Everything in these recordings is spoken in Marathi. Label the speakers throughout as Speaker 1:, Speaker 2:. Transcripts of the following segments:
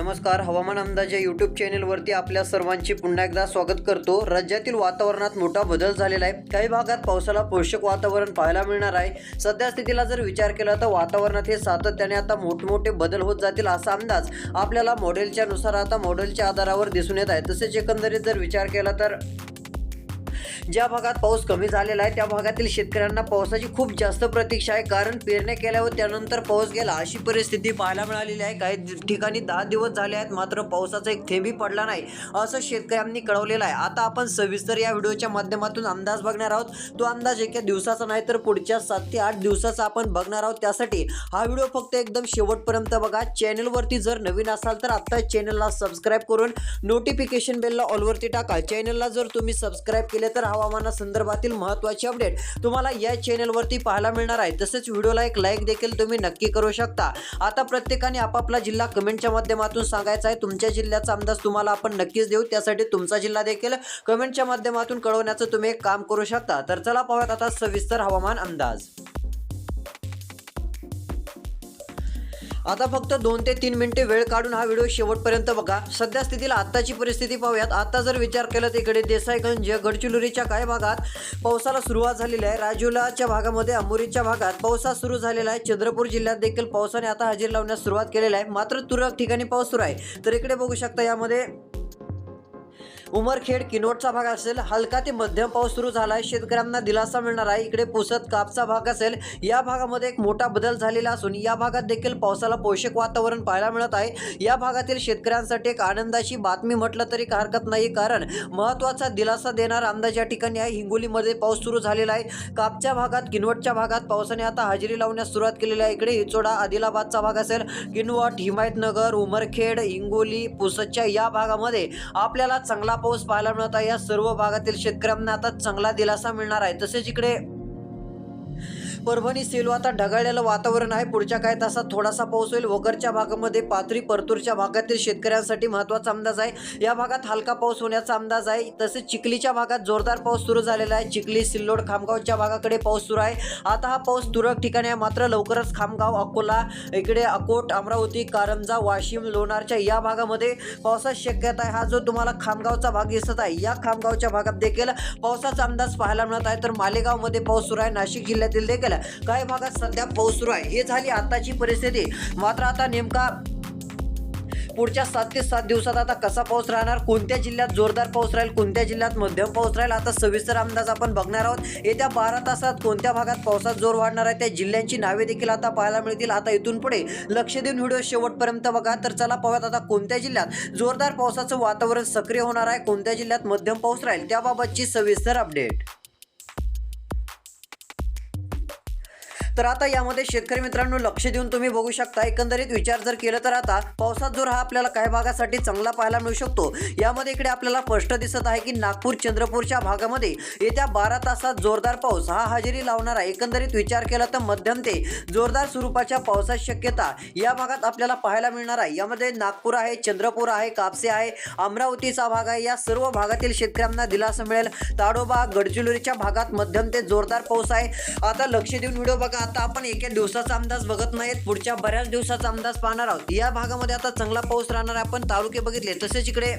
Speaker 1: नमस्कार हवामान अंदाज या यूट्यूब चॅनलवरती आपल्या सर्वांचे पुन्हा एकदा स्वागत करतो. राज्यातील वातावरणात मोठा बदल झालेला आहे. काही भागात पावसाला पोषक वातावरण पाहायला मिळणार आहे. सध्या स्थितीला जर विचार केला तर वातावरणात हे सातत्याने आता मोठमोठे बदल होत जातील असा अंदाज आपल्याला मॉडेलच्या नुसार आता मॉडेलच्या आधारावर दिसून येत आहे. तसेच एकंदरीत जर विचार केला तर ज्या भागात पाऊस कमी झालेला आहे त्या भागातील शेतकऱ्यांना पावसाची खूप जास्त प्रतीक्षा आहे. कारण पेरण्या केल्यावर त्यानंतर पाऊस गेला अशी परिस्थिती पाहायला मिळालेली आहे. काही ठिकाणी दहा दिवस झाले आहेत मात्र पावसाचा एक थेंबी पडला नाही असं शेतकऱ्यांनी कळवलेलं आहे. आता आपण सविस्तर या व्हिडिओच्या माध्यमातून अंदाज बघणार आहोत. तो अंदाज एका दिवसाचा नाही तर पुढच्या सात ते आठ दिवसाचा आपण बघणार आहोत. त्यासाठी हा व्हिडिओ फक्त एकदम शेवटपर्यंत बघा. चॅनलवरती जर नवीन असाल तर आत्ता चॅनलला सबस्क्राईब करून नोटिफिकेशन बेलला ऑलवरती टाका. चॅनलला जर तुम्ही सबस्क्राईब केले तर हवामानासंदर्भातील महत्त्वाचे अपडेट तुम्हाला या चॅनलवरती पाहायला मिळणार आहे. तसेच व्हिडिओला एक लाईक देखील तुम्ही नक्की करू शकता. आता प्रत्येकाने आपापला जिल्हा कमेंटच्या माध्यमातून सांगायचा आहे. तुमच्या जिल्ह्याचा अंदाज तुम्हाला आपण नक्कीच देऊ. त्यासाठी तुमचा जिल्हा देखील कमेंटच्या माध्यमातून कळवण्याचं तुम्ही एक काम करू शकता. तर चला पाहूयात आता सविस्तर हवामान अंदाज. आता फक्त दोन ते तीन मिनिटे वेळ काढून हा व्हिडिओ शेवटपर्यंत बघा. सध्या स्थितीला आत्ताची परिस्थिती पाहूयात. आता जर विचार केला तर इकडे देसाईगंज गडचिरोलीच्या काही भागात पावसाला सुरुवात झालेली आहे. राजुलाच्या भागामध्ये अंबोरीच्या भागात पावसा सुरू झालेला आहे. चंद्रपूर जिल्ह्यात देखील पावसाने आता हजेरी लावण्यास सुरुवात केलेली आहे. मात्र तुरळक ठिकाणी पाऊस सुरू आहे. तर इकडे बघू शकता यामध्ये उमरखेड किनोटचा भाग असेल हलका ते मध्यम पाऊस सुरू झाला आहे शेतकऱ्यांना दिलासा मिळणार आहे. इकडे पुसत कापचा भाग असेल या भागामध्ये एक मोठा बदल झालेला असून या भागात देखील पावसाला पोषक वातावरण पाहायला मिळत आहे. या भागातील शेतकऱ्यांसाठी एक आनंदाची बातमी म्हटलं तरी काही हरकत नाही कारण महत्त्वाचा दिलासा देणारा अंदाज या ठिकाणी आहे. हिंगोलीमध्ये पाऊस सुरू झालेला आहे. कापच्या भागात किनवटच्या भागात पावसाने आता हजेरी लावण्यास सुरुवात केलेली आहे. इकडे हिचोडा आदिलाबादचा भाग असेल किनवट हिमायतनगर उमरखेड हिंगोली पुसतच्या या भागामध्ये आपल्याला चांगला पाऊस पाहायला मिळत आहे या सर्व भागातील शेतकऱ्यांना आता चांगला दिलासा मिळणार आहे. तसेच इकडे परभणी सेलू आता ढगाळलेलं वातावरण आहे. पुढच्या काही तासात थोडासा पाऊस होईल. वगरच्या भागामध्ये पाथरी परतूरच्या भागातील शेतकऱ्यांसाठी महत्त्वाचा अंदाज आहे. या भागात हलका पाऊस होण्याचा अंदाज आहे. तसेच चिखलीच्या भागात जोरदार पाऊस सुरू झालेला आहे. चिखली सिल्लोड खामगावच्या भागाकडे पाऊस सुरू आहे. आता हा पाऊस तुरळक ठिकाणी आहे. मात्र लवकरच खामगाव अकोला इकडे अकोट अमरावती कारंजा वाशिम लोणारच्या या भागामध्ये पावसाची शक्यता आहे. हा जो तुम्हाला खामगावचा भाग दिसत आहे या खामगावच्या भागात देखील पावसाचा अंदाज पाहायला मिळत आहे. तर मालेगावमध्ये पाऊस सुरू आहे. नाशिक जिल्ह्यातील देखील काही भागात सध्या पाऊस सुरू आहे? हे झाली आताची परिस्थिती. मात्र आता नेमका पुढच्या सात ते सात दिवसात आता कसा पाऊस राहणार? कोणत्या जिल्ह्यात जोरदार पाऊस राहील? कोणत्या जिल्ह्यात मध्यम पाऊस राहील? आता सविस्तर अंदाज आपण बघणार आहोत. येत्या बारा तासात कोणत्या भागात पावसात जोर वाढणार आहे? त्या जिल्ह्यांची नावे देखील आता पाहायला मिळतील. आता इथून पुढे लक्ष देऊन व्हिडिओ शेवटपर्यंत बघा. तर चला पाहूयात आता कोणत्या जिल्ह्यात जोरदार पावसाचं वातावरण सक्रिय होणार आहे? कोणत्या जिल्ह्यात मध्यम पाऊस राहील? त्याबाबतची सविस्तर अपडेट. तर आता यामध्ये शेतकरी मित्रांनो लक्ष देऊन तुम्ही बघू शकता एकंदरीत विचार जर केलं तर आता पावसात जोर हा आपल्याला काही भागासाठी चांगला पाहायला मिळू शकतो. यामध्ये इकडे आपल्याला स्पष्ट दिसत आहे की नागपूर चंद्रपूरच्या भागामध्ये येत्या बारा तासात जोरदार पाऊस हा हजेरी लावणार आहे. एकंदरीत विचार केला तर मध्यम ते जोरदार स्वरूपाच्या पावसाची शक्यता या भागात आपल्याला पाहायला मिळणार आहे. यामध्ये नागपूर आहे चंद्रपूर आहे कापसे आहे अमरावतीचा भाग आहे. या सर्व भागातील शेतकऱ्यांना दिलासा मिळेल. ताडोबा गडचिरोलीच्या भागात मध्यम ते जोरदार पाऊस आहे. आता लक्ष देऊन व्हिडिओ बघा. आता आपण एका दिवसाचा अंदाज बघत नाहीत. पुढच्या बऱ्याच दिवसाचा अंदाज पाहणार आहोत. या भागामध्ये आता चांगला पाऊस राहणार आपण तालुके बघितले. तसेच इकडे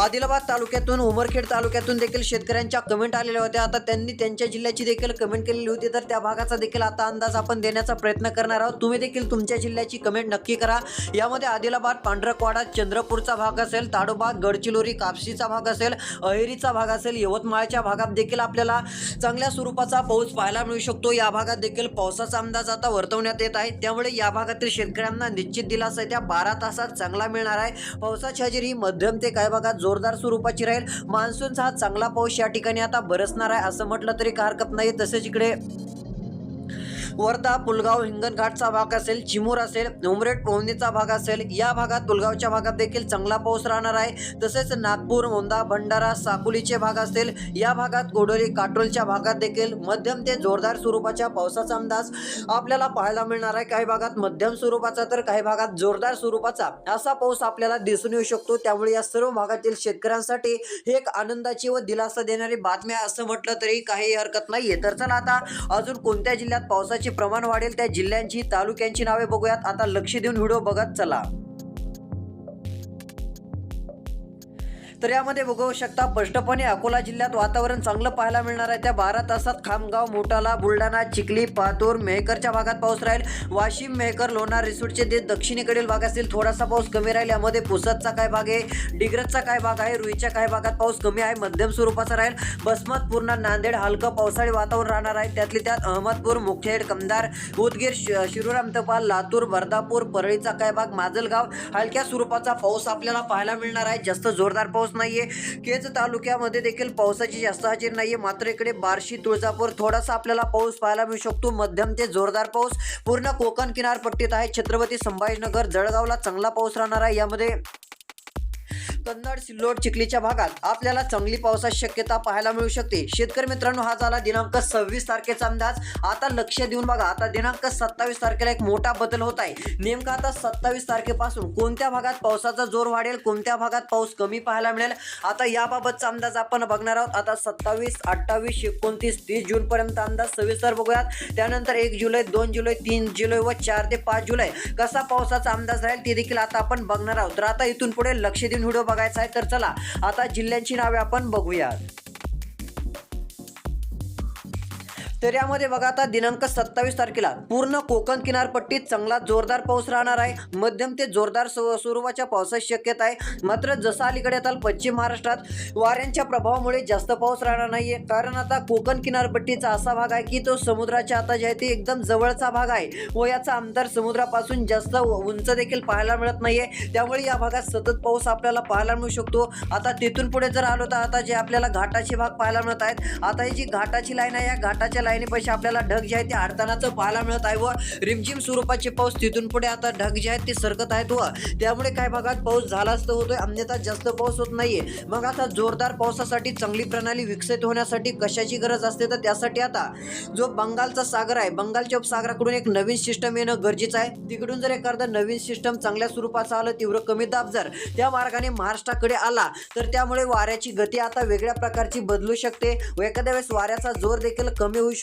Speaker 1: आदिलाबाद तालुक्यातून उमरखेड तालुक्यातून देखील शेतकऱ्यांच्या कमेंट आलेल्या होत्या. आता त्यांनी त्यांच्या जिल्ह्याची देखील कमेंट केलेली होती. तर त्या भागाचा देखील आता अंदाज आपण देण्याचा प्रयत्न करणार आहोत. तुम्ही देखील तुमच्या जिल्ह्याची कमेंट नक्की करा. यामध्ये आदिलाबाद पांढरकवाडा चंद्रपूरचा भाग असेल ताडोबाद गडचिरोली कापशीचा भाग असेल अहेरीचा भाग असेल यवतमाळच्या भागात देखील आपल्याला चांगल्या स्वरूपाचा पाऊस पाहायला मिळू शकतो. या भागात देखील पावसाचा अंदाज आता वर्तवण्यात येत आहे. त्यामुळे या भागातील शेतकऱ्यांना निश्चित दिलासा त्या बारा तासात चांगला मिळणार आहे. पावसाची हजेरी मध्यम ते काही भागात जोरदार स्वरूपाची राहील. मान्सूनचा हा चांगला पाऊस या ठिकाणी आता बरसणार आहे असं म्हटलं तरी काही हरकत नाही तसेच इकडे वर्धा पुलगाव हिंगणघाटचा भाग असेल चिमूर असेल उमरेड पोहनीचा भाग असेल या भागात पुलगावच्या भागात देखील चांगला पाऊस राहणार आहे. तसेच नागपूर मोंदा भंडारा साकुलीचे भाग असेल या भागात गोडोली काटोलच्या भागात देखील मध्यम ते जोरदार स्वरूपाच्या पावसाचा अंदाज आपल्याला पाहायला मिळणार आहे. काही भागात मध्यम स्वरूपाचा तर काही भागात जोरदार स्वरूपाचा असा पाऊस आपल्याला दिसून येऊ शकतो. त्यामुळे या सर्व भागातील शेतकऱ्यांसाठी हे एक आनंदाची व दिलासा देणारी बातमी असं म्हटलं तरी काही हरकत नाहीये. तर चला आता अजून कोणत्या जिल्ह्यात पावसाची प्रमाण वाढेल त्या जिल्ह्यांची तालुक्यांची नावे बघूयात. आता लक्ष देऊन व्हिडिओ बघत चला. तर यामध्ये बघू शकता स्पष्टपणे अकोला जिल्ह्यात वातावरण चांगलं पाहायला मिळणार आहे. त्या बारा तासात खामगाव मोटाला बुलढाणा चिखली पातूर मेहकरच्या भागात पाऊस राहील. वाशिम मेहकर लोणार रिसोडचे जे दक्षिणेकडील भाग असतील. थोडासा पाऊस कमी राहील. यामध्ये पुसदचा काय भाग आहे? डिग्रजचा काय भाग आहे? रुईच्या काय भागात पाऊस कमी आहे? मध्यम स्वरूपाचा राहील. बसमत पूर्ण नांदेड हलकं पावसाळी वातावरण राहणार आहे. त्यातली त्यात अहमदपूर मुखेड कमदार उदगीर श- तपाल लातूर बर्दापूर परळीचा काय भाग? माजलगाव हलक्या स्वरूपाचा पाऊस आपल्याला पाहायला मिळणार आहे. जास्त जोरदार पाऊस नाहीये. केज तालुक्यामध्ये देखील पावसाची जास्त हजेरी नाहीये. मात्र इकडे बार्शी तुळजापूर थोडासा आपल्याला पाऊस पाहायला मिळू शकतो. मध्यम ते जोरदार पाऊस. पूर्ण कोकण किनारपट्टीत आहे. छत्रपती संभाजीनगर जळगावला चांगला पाऊस राहणार आहे. यामध्ये कन्नड सिल्लोड चिखलीच्या भागात आपल्याला चांगली पावसाची शक्यता पाहायला मिळू शकते. शेतकरी मित्रांनो हा झाला दिनांक सव्वीस तारखेचा अंदाज. आता लक्ष देऊन बघा आता दिनांक सत्तावीस तारखेला एक मोठा बदल होत आहे. नेमका आता सत्तावीस तारखेपासून कोणत्या भागात पावसाचा जोर वाढेल कोणत्या भागात पाऊस कमी पाहायला मिळेल? आता याबाबतचा अंदाज आपण बघणार आहोत. आता सत्तावीस अठ्ठावीस एकोणतीस तीस जून पर्यंत अंदाज सविस्तर बघूयात. त्यानंतर एक जुलै दोन जुलै तीन जुलै व चार ते पाच जुलै कसा पावसाचा अंदाज राहील ते देखील आता आपण बघणार आहोत. तर आता इथून पुढे लक्ष देऊन व्हिडिओ बघायचा आहे तर चला आता जिल्ह्यांची नावे आपण बघूयात. तर यामध्ये बघा आता दिनांक सत्तावीस तारखेला पूर्ण कोकण किनारपट्टीत चांगला जोरदार पाऊस राहणार आहे. मध्यम ते जोरदार स्व- स्वरूपाच्या पावसाची शक्यता आहे. मात्र जसं अलीकडे आता पश्चिम महाराष्ट्रात वाऱ्यांच्या प्रभावामुळे जास्त पाऊस राहणार नाहीये. कारण आता कोकण किनारपट्टीचा असा भाग आहे की तो समुद्राच्या आता जे आहे ते एकदम जवळचा भाग आहे व याचा अंतर समुद्रापासून जास्त उंच देखील पाहायला मिळत नाहीये. त्यामुळे या भागात सतत पाऊस आपल्याला पाहायला मिळू शकतो. आता तिथून पुढे जर आलो तर आता जे आपल्याला घाटाचे भाग पाहायला मिळत आहेत. आता ही जी घाटाची लाईन आहे या घाटाच्या लाईनीपाशी आपल्याला ढग जे आहे ते अडतानाचं पाहायला मिळत आहे व रिमझिम स्वरूपाचे पाऊस तिथून पुढे आता ढग जे आहेत ते सरकत आहेत व त्यामुळे काही भागात पाऊस झालाच तर होतोय अन्यथा जास्त पाऊस होत नाहीये. मग आता जोरदार पावसासाठी चांगली प्रणाली विकसित होण्यासाठी कशाची गरज असते? तर त्यासाठी आता जो बंगालचा सागर आहे बंगालच्या उपसागराकडून एक नवीन सिस्टम येणं गरजेचं आहे. तिकडून जर एखादा नवीन सिस्टम चांगल्या स्वरूपाचं आलं तीव्र कमी दाब जर त्या मार्गाने महाराष्ट्राकडे आला तर त्यामुळे वाऱ्याची गती आता वेगळ्या प्रकारची बदलू शकते व एखाद्या वेळेस वाऱ्याचा जोर देखील कमी होऊ शकतो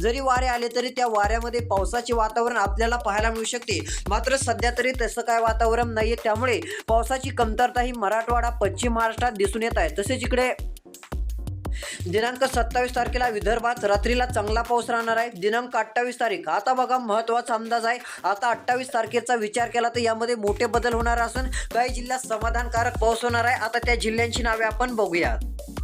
Speaker 1: जरी वारे आले तरी त्या वाऱ्यामध्ये पावसाचे वातावरण आपल्याला पाहायला मिळू शकते. मात्र सध्या तरी तसं काय वातावरण नाहीये. त्यामुळे पावसाची कमतरता ही मराठवाडा पश्चिम महाराष्ट्रात दिसून येत आहे. तसेच इकडे दिनांक सत्तावीस तारखेला विदर्भात रात्रीला चांगला पाऊस राहणार आहे. दिनांक अठ्ठावीस तारीख. आता बघा महत्त्वाचा अंदाज आहे. आता अठ्ठावीस तारखेचा विचार केला तर यामध्ये मोठे बदल होणार असून काही जिल्ह्यात समाधानकारक पाऊस होणार आहे. आता त्या जिल्ह्यांची नावे आपण बघूयात.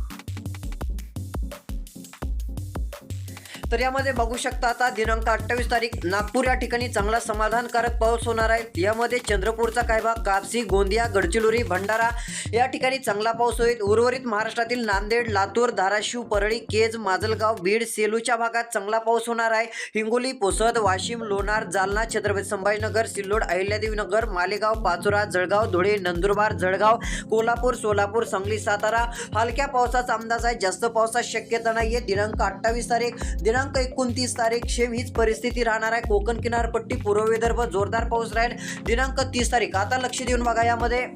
Speaker 1: तर यामध्ये बघू शकता आता दिनांक अठ्ठावीस तारीख नागपूर या ठिकाणी चांगला समाधानकारक पाऊस होणार आहे. यामध्ये चंद्रपूरचा काय भाग? कापसी गोंदिया गडचिरोली भंडारा या ठिकाणी चांगला पाऊस होईल. उर्वरित महाराष्ट्रातील नांदेड लातूर धाराशिव परळी केज माजलगाव बीड सेलूच्या भागात चांगला पाऊस होणार आहे. हिंगोली पोसद वाशिम लोणार जालना छत्रपती संभाजीनगर सिल्लोड अहिल्यादेवीनगर मालेगाव पाचोरा जळगाव धुळे नंदुरबार जळगाव कोल्हापूर सोलापूर सांगली सातारा हलक्या पावसाचा अंदाज आहे. जास्त पावसाची शक्यता नाहीये. दिनांक अठ्ठावीस तारीख दिनांक एकोणतीस तारीख शेम हीच परिस्थिती राहणार आहे. कोकण किनारपट्टी पूर्व विदर्भ जोरदार पाऊस राहील. दिनांक तीस तारीख. आता लक्ष देऊन बघा यामध्ये.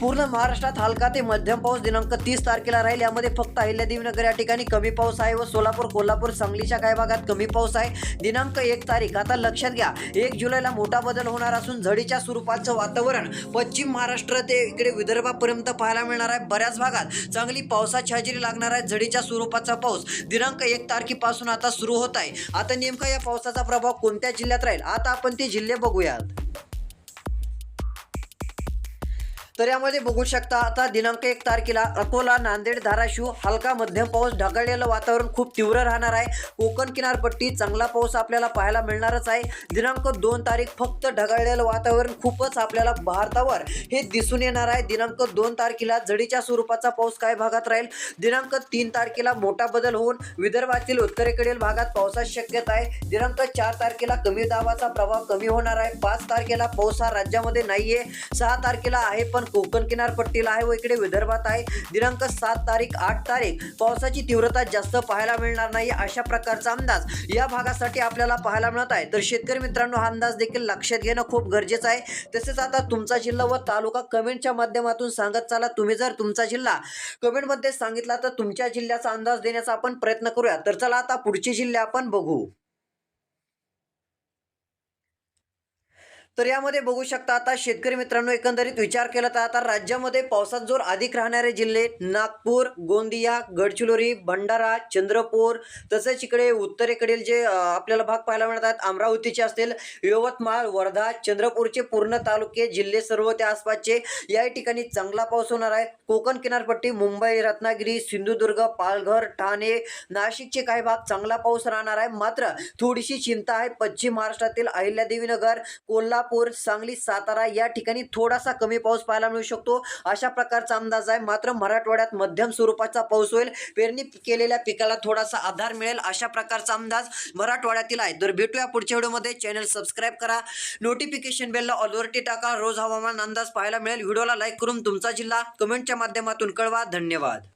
Speaker 1: पूर्ण महाराष्ट्रात हलका ते मध्यम पाऊस दिनांक तीस तारखेला राहील. यामध्ये फक्त अहिल्यादेवीनगर या ठिकाणी कमी पाऊस आहे व सोलापूर कोल्हापूर सांगलीच्या काही भागात कमी पाऊस आहे. दिनांक एक तारीख आता लक्षात घ्या एक जुलैला मोठा बदल होणार असून झडीच्या स्वरूपाचं वातावरण पश्चिम महाराष्ट्र ते इकडे विदर्भापर्यंत पाहायला मिळणार आहे. बऱ्याच भागात चांगली पावसाची हजेरी लागणार आहे. झडीच्या स्वरूपाचा पाऊस दिनांक एक तारखेपासून आता सुरू होत आहे. आता नेमका या पावसाचा प्रभाव कोणत्या जिल्ह्यात राहील? आता आपण ते जिल्हे बघूयात. तर यामध्ये बघू शकता आता दिनांक एक तारखेला अकोला नांदेड धाराशिव हलका मध्यम पाऊस ढगाळलेलं वातावरण खूप तीव्र राहणार आहे. कोकण किनारपट्टी चांगला पाऊस आपल्याला पाहायला मिळणारच आहे. दिनांक दोन तारीख फक्त ढगाळलेलं वातावरण खूपच आपल्याला भारतावर हे दिसून येणार आहे. दिनांक दोन तारखेला जडीच्या स्वरूपाचा पाऊस काय भागात राहील. दिनांक तीन तारखेला मोठा बदल होऊन विदर्भातील उत्तरेकडील भागात पावसाची शक्यता आहे. दिनांक चार तारखेला कमी दाबाचा प्रभाव कमी होणार आहे. पाच तारखेला पाऊस हा राज्यामध्ये नाहीये. सहा तारखेला आहे पण कोकण किनारपट्टीला आहे व इकडे विदर्भात आहे. दिनांक सात तारीख आठ तारीख. पावसाची तीव्रता जास्त पाहायला मिळणार नाही अशा प्रकारचा अंदाज या भागासाठी आपल्याला पाहायला मिळत आहे. तर शेतकरी मित्रांनो हा अंदाज देखील लक्षात घेणं खूप गरजेचं आहे. तसेच आता तुमचा जिल्हा व तालुका कमेंटच्या माध्यमातून सांगत चाला. तुम्ही जर तुमचा जिल्हा कमेंटमध्ये सांगितला तर तुमच्या जिल्ह्याचा अंदाज देण्याचा आपण प्रयत्न करूया. तर चला आता पुढचे जिल्हे आपण बघू. तर यामध्ये बघू शकता आता शेतकरी मित्रांनो एकंदरीत विचार केला तर आता राज्यामध्ये पावसात जोर अधिक राहणारे जिल्हे नागपूर गोंदिया गडचिरोली भंडारा चंद्रपूर तसेच इकडे उत्तरेकडील जे आपल्याला भाग पाहायला मिळतात अमरावतीचे असतील यवतमाळ वर्धा चंद्रपूरचे पूर्ण तालुके जिल्हे सर्व त्या आसपासचे या ठिकाणी चांगला पाऊस होणार आहे. कोकण किनारपट्टी मुंबई रत्नागिरी सिंधुदुर्ग पालघर ठाणे नाशिकचे काही भाग चांगला पाऊस राहणार आहे. मात्र थोडीशी चिंता आहे पश्चिम महाराष्ट्रातील अहिल्यादेवीनगर नगर कोल्हापूर सांगली सातारा या ठिकाणी थोडासा कमी पाऊस पाहायला मिळू शकतो. अशा प्रकारचा अंदाज आहे. मात्र मराठवाड्यात मध्यम स्वरूपाचा पाऊस होईल. पेरणी केलेल्या पिकाला थोडासा आधार मिळेल. अशा प्रकारचा अंदाज मराठवाड्यातील आहे. तर भेटूया पुढच्या व्हिडिओमध्ये. चॅनल सबस्क्राईब करा. नोटिफिकेशन बेलला ऑलवरती टाका. रोज हवामान अंदाज पाहायला मिळेल. व्हिडिओला लाईक करून तुमचा जिल्हा कमेंटच्या माध्यमातून कळवा. धन्यवाद.